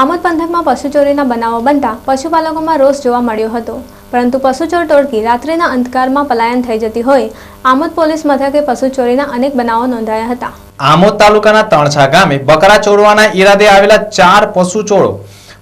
આમોદ પંથકમાં પશુ ચોરીના બનાવો બનતા પશુપાલકોમાં રોષ જોવા મળ્યો હતો. પરંતુ પશુચોર ટોળકી રાત્રિના અંધકારમાં પલાયન થઈ જતી હોય, આમોદ પોલીસ મથકે પશુ ચોરીના અનેક બનાવો નોંધાયા હતા. આમોદ તાલુકાના તણછા ગામે બકરા ચોરવાના ઈરાદે આવેલા ચાર પશુ ચોરો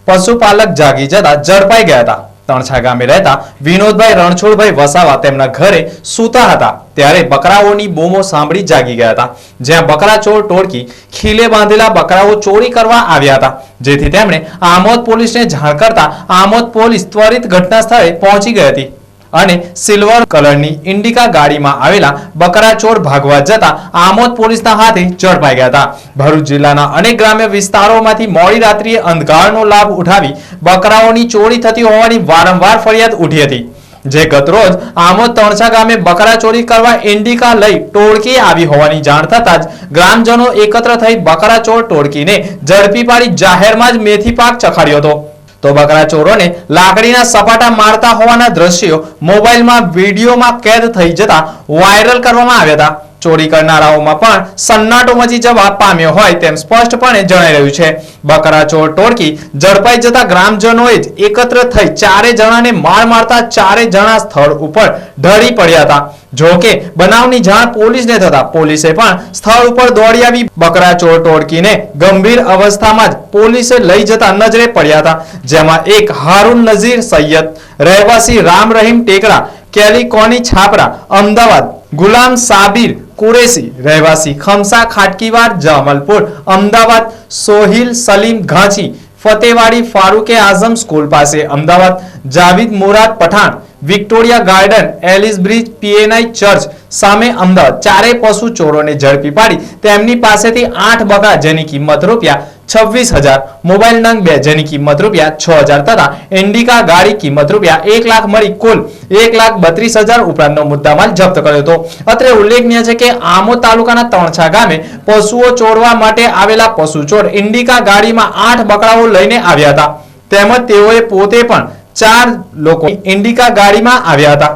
પશુપાલક જાગી જતા ઝડપાઈ ગયા હતા. તણછા ગામે રહેતા વિનોદભાઈ રણછોડભાઈ વસાવા તેમના ઘરે સૂતા હતા. ત્યારે બકરાઓની બૂમો સાંભળી જાગી ગયા હતા. જ્યાં બકરા ચોર ટોળકી ખીલે બાંધેલા બકરાઓ ચોરી કરવા આવ્યા હતા. જેથી તેમણે આમોદ પોલીસને જાણ કરતા આમોદ પોલીસ ત્વરિત ઘટના સ્થળે પહોંચી ગઈ હતી. અને સિલ્વર કલરની ઇન્ડિકા ગાડીમાં આવેલા બકરા ચોર ભાગવા જતા આમોદ પોલીસના હાથે ઝડપાઈ ગયા હતા. ભરૂચ જિલ્લાના અનેક ગ્રામ્ય વિસ્તારોમાંથી મોડી રાત્રિએ અંધકારનો લાભ ઉઠાવી બકરાઓની ચોરી થતી હોવાની વારંવાર ફરિયાદ ઉઠી હતી. જે ગતરોજ આમોદ તણછા ગામે બકરા ચોરી કરવા ઇન્ડિકા લઈ ટોળકી આવી હોવાની જાણ થતાં જ ગ્રામજનો એકત્ર થઈ બકરા ચોર ટોળકીને ઝડપી પાડી જાહેરમાં જ મેથી પાક ચખાડ્યો હતો. તો બકરા ચોરોને લાકડીના સપાટા મારતા હોવાના દ્રશ્યો મોબાઈલમાં વિડીયોમાં કેદ થઈ જતા વાયરલ કરવામાં આવ્યા હતા. ચોરી કરનારાઓમાં પણ સન્નાટો મચી જવા પામ્યો હોય તેમ સ્પષ્ટપણે જણાઈ રહ્યું છે. બકરા ચોર ટોળકી ઝડપાઈ જતા ગ્રામજનોએ જ એકત્ર થઈ ચારે જણાને માર મારતા ચારે જણા સ્થળ ઉપર ઢળી પડ્યા હતા. જો કે બનાવની જાણ પોલીસને થતા પોલીસે પણ સ્થળ ઉપર દોડી આવી. બકરા ચોર ટોળકીને ગંભીર અવસ્થામાં જ પોલીસે લઈ જતા નજરે પડ્યા હતા, જેમાં એક હારૂન નઝીર સૈયદ, રહેવાસી રામ રહીમ ટેકરા કેલિકોની છાપરા, અમદાવાદ, ગુલામ સાબિર કુરેશી રહેવાસી ખમસા ખાટકીવાર જમલપુર અમદાવાદ સોહિલ સલીમ ઘાંચી ફતેવાડી ફારૂકે આઝમ સ્કૂલ પાસે અમદાવાદ જાવિદ મુરાદ Pathan Victoria garden, Ellis bridge, PNI church સામે અમદાવાદ. ચારેય પશુ ચોરોને ઝડપી પાડી. તેમની પાસેથી આઠ બગા જેની કિંમત રૂપિયા છવ્વીસ હજાર, મોબાઈલ નંગ બે જેની કિંમત રૂપિયા છ હજાર તથા ઇન્ડિકા ગાડી કિંમત રૂપિયા એક લાખ મળી કુલ એક લાખ બત્રીસ હજાર ઉપરાંતનો મુદ્દામાલ જપ્ત કર્યો હતો. અત્રે ઉલ્લેખનીય છે કે આમો તાલુકાના તણછા ગામે પશુઓ ચોરવા માટે આવેલા પશુ ચોર ઇન્ડિકા ગાડીમાં આઠ બકરાઓ લઈને આવ્યા હતા. તેમજ તેઓએ પોતે પણ ચાર લોકો ઇન્ડિકા ગાડીમાં આવ્યા હતા.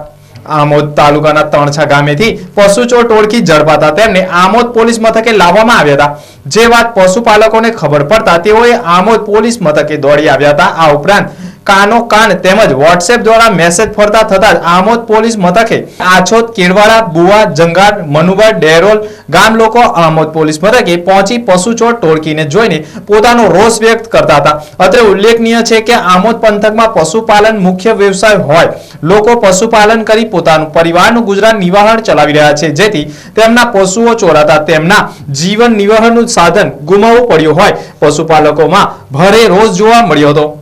આમોદ તાલુકાના તણછા ગામેથી પશુ ચોર ટોળકી ઝડપાતા તેમને આમોદ પોલીસ મથકે લાવવામાં આવ્યા હતા. જે વાત પશુપાલકોને ખબર પડતા તેઓએ આમોદ પોલીસ મથકે દોડી આવ્યા હતા. આ ઉપરાંત કાનો કાન તેમજ વોટ્સએપ દ્વારા મેસેજ ફરતા થતા આમોદ પોલીસ મથકે આછોદ, કેરવાડા બુવા જંગાર મનુભાઈ ડેરોલ ગામ લોકો આમોદ પોલીસ મથકે પહોંચી પશુચોર ટોળકીને જોઈને પોતાનો રોષ વ્યક્ત કરતા હતા. અત્રે ઉલ્લેખનીય છે કે આમોદ પંથકમાં પશુપાલન મુખ્ય વ્યવસાય હોય. લોકો પશુપાલન કરી પોતાનું પરિવારનું ગુજરાન નિવાહણ ચલાવી રહ્યા છે. જેથી તેમના પશુઓ ચોરાતા તેમના જીવન નિવાહનનું સાધન ગુમાવવું પડ્યું હોય. પશુપાલકોમાં ભારે રોષ જોવા મળ્યો હતો.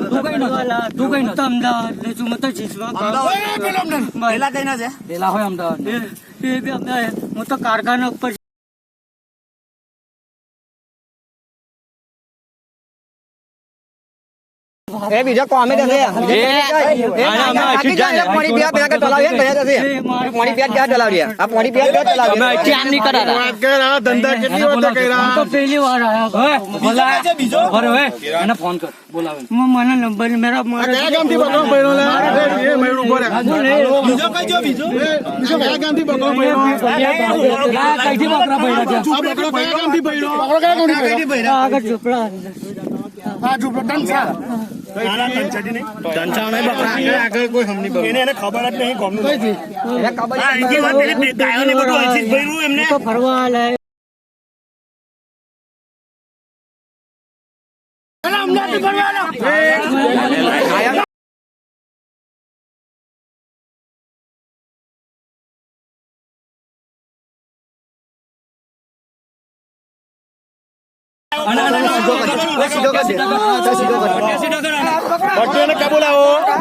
તું કઈ નો તું કઈ નો અમદાવાદ ને તું મત જીસમાં પેલા કઈ ના છે પેલા હોય અમદાવાદ એ બે અમદાવાદ હું તો કારખાના ઉપર એ બીજો કોમે કોમેડી છે પાણી પીવા પેલા કે ચલાવીએ પેલા જશે પાણી પીવા કે ચલાવીએ આ પાણી પીવા ક્યાં ચલાવીએ ધ્યાન નહીં આ ધંધા કેટલી વખત કર્યા તો પહેલી વાર આયા છે બીજો અરે હવે એને ફોન કર બોલાવે મને નંબર મેરા મારા કયા ગામથી બકરો પડ્યો લે એ મેળું ઊભો બીજો કઈ જો બીજો બીજો કયા ગામથી બકરો પડ્યો કઈથી બકરા પડ્યા છે આ બકરો કયા ગામથી પડ્યો બકરા કયા ગામથી પડ્યો આગળ ઝૂપડા આ ઝૂપડા ટન ટંચા નહીં બકરા. આગળ આગળ કોઈ હમની બકરો. એને એને ખબર જ નહીં ગામનું. એને ખબર વાત પેલી ગાયોને બધું અહીંથી જ ભર્યું એમને. તો ફરવા સીધો કર સીધો કર સીધો કર દે ભટ્ટો એને ક્યાં બોલાવો